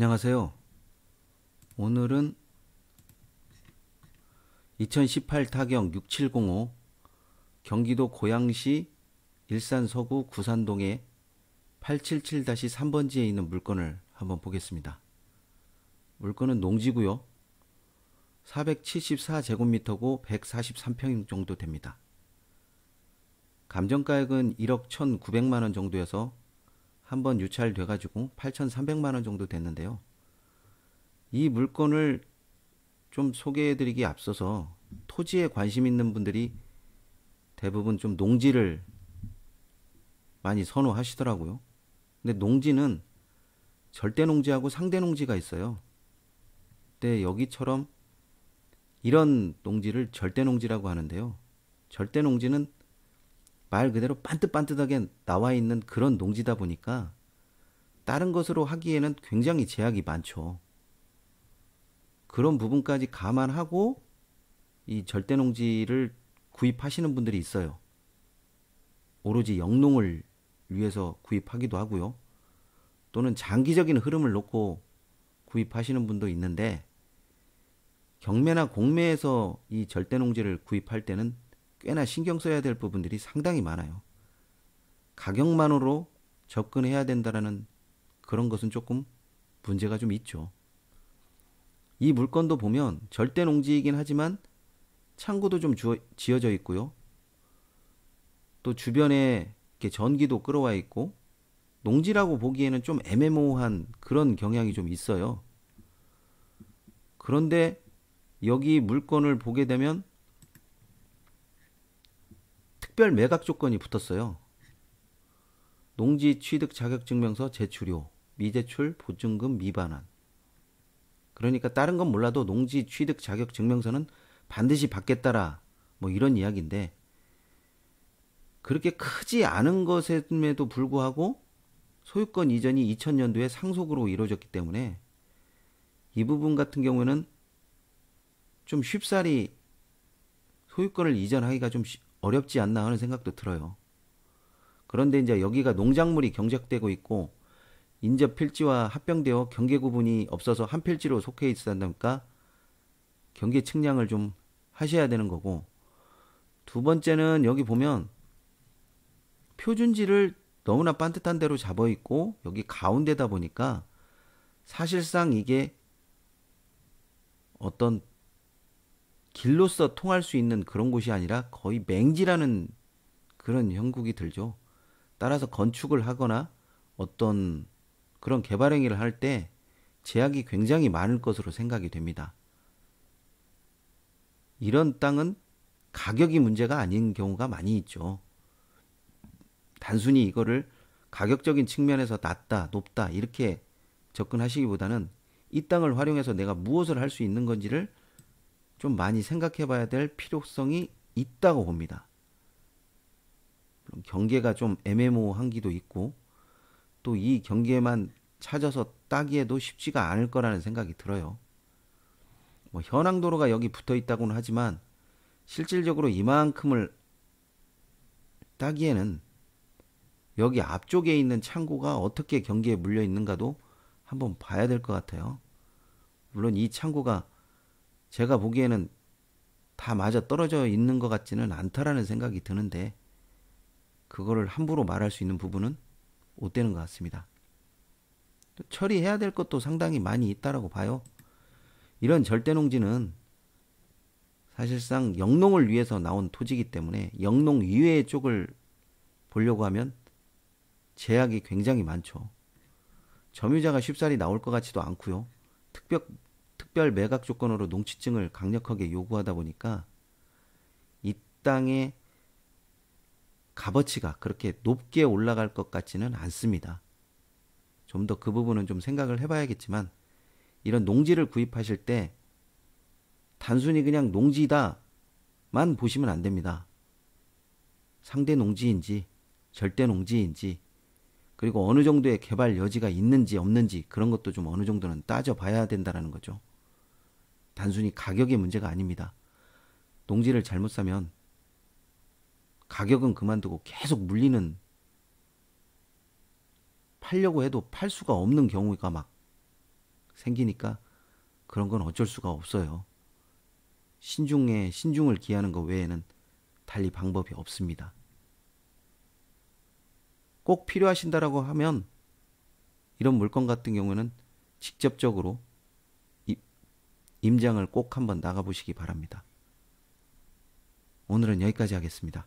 안녕하세요. 오늘은 2018 타경 6705 경기도 고양시 일산 서구 구산동에 877-3번지에 있는 물건을 한번 보겠습니다. 물건은 농지고요. 474제곱미터고 143평 정도 됩니다. 감정가액은 1억 1,900만 원 정도여서 한 번 유찰돼 가지고 8,300만 원 정도 됐는데요. 이 물건을 좀 소개해 드리기 앞서서 토지에 관심 있는 분들이 대부분 좀 농지를 많이 선호하시더라고요. 근데 농지는 절대 농지하고 상대 농지가 있어요. 근데 여기처럼 이런 농지를 절대 농지라고 하는데요. 절대 농지는 말 그대로 반듯반듯하게 나와 있는 그런 농지다 보니까 다른 것으로 하기에는 굉장히 제약이 많죠. 그런 부분까지 감안하고 이 절대 농지를 구입하시는 분들이 있어요. 오로지 영농을 위해서 구입하기도 하고요. 또는 장기적인 흐름을 놓고 구입하시는 분도 있는데 경매나 공매에서 이 절대 농지를 구입할 때는 꽤나 신경 써야 될 부분들이 상당히 많아요. 가격만으로 접근해야 된다라는 그런 것은 조금 문제가 좀 있죠. 이 물건도 보면 절대 농지이긴 하지만 창고도 좀 주어, 지어져 있고요. 또 주변에 이렇게 전기도 끌어와 있고 농지라고 보기에는 좀 애매모호한 그런 경향이 좀 있어요. 그런데 여기 물건을 보게 되면 특별 매각 조건이 붙었어요. 농지 취득 자격 증명서 제출료, 미제출 보증금 미반환. 그러니까 다른 건 몰라도 농지 취득 자격 증명서는 반드시 받겠다라 뭐 이런 이야기인데 그렇게 크지 않은 것임에도 불구하고 소유권 이전이 2000년도에 상속으로 이루어졌기 때문에 이 부분 같은 경우에는 좀 쉽사리 소유권을 이전하기가 좀 어렵지 않나 하는 생각도 들어요. 그런데 이제 여기가 농작물이 경작되고 있고 인접 필지와 합병되어 경계 구분이 없어서 한 필지로 속해 있으니까 경계 측량을 좀 하셔야 되는 거고 두 번째는 여기 보면 표준지를 너무나 반듯한 대로 잡아 있고 여기 가운데다 보니까 사실상 이게 어떤 길로서 통할 수 있는 그런 곳이 아니라 거의 맹지라는 그런 형국이 들죠. 따라서 건축을 하거나 어떤 그런 개발 행위를 할 때 제약이 굉장히 많을 것으로 생각이 됩니다. 이런 땅은 가격이 문제가 아닌 경우가 많이 있죠. 단순히 이거를 가격적인 측면에서 낮다, 높다 이렇게 접근하시기보다는 이 땅을 활용해서 내가 무엇을 할 수 있는 건지를 좀 많이 생각해 봐야 될 필요성이 있다고 봅니다. 경계가 좀 애매모호한 기도 있고 또 이 경계만 찾아서 따기에도 쉽지가 않을 거라는 생각이 들어요. 뭐 현황도로가 여기 붙어 있다고는 하지만 실질적으로 이만큼을 따기에는 여기 앞쪽에 있는 창고가 어떻게 경계에 물려 있는가도 한번 봐야 될 것 같아요. 물론 이 창고가 제가 보기에는 다 맞아 떨어져 있는 것 같지는 않다라는 생각이 드는데 그거를 함부로 말할 수 있는 부분은 못 되는 것 같습니다. 처리해야 될 것도 상당히 많이 있다라고 봐요. 이런 절대농지는 사실상 영농을 위해서 나온 토지이기 때문에 영농 이외의 쪽을 보려고 하면 제약이 굉장히 많죠. 점유자가 쉽사리 나올 것 같지도 않고요. 특별 특별 매각 조건으로 농지증을 강력하게 요구하다 보니까 이 땅의 값어치가 그렇게 높게 올라갈 것 같지는 않습니다. 좀 더 그 부분은 좀 생각을 해봐야겠지만 이런 농지를 구입하실 때 단순히 그냥 농지다만 보시면 안 됩니다. 상대 농지인지 절대 농지인지 그리고 어느 정도의 개발 여지가 있는지 없는지 그런 것도 좀 어느 정도는 따져봐야 된다라는 거죠. 단순히 가격의 문제가 아닙니다. 농지를 잘못 사면 가격은 그만두고 계속 물리는 팔려고 해도 팔 수가 없는 경우가 막 생기니까 그런 건 어쩔 수가 없어요. 신중에 신중을 기하는 것 외에는 달리 방법이 없습니다. 꼭 필요하신다라고 하면 이런 물건 같은 경우는 직접적으로 임장을 꼭 한번 나가보시기 바랍니다. 오늘은 여기까지 하겠습니다.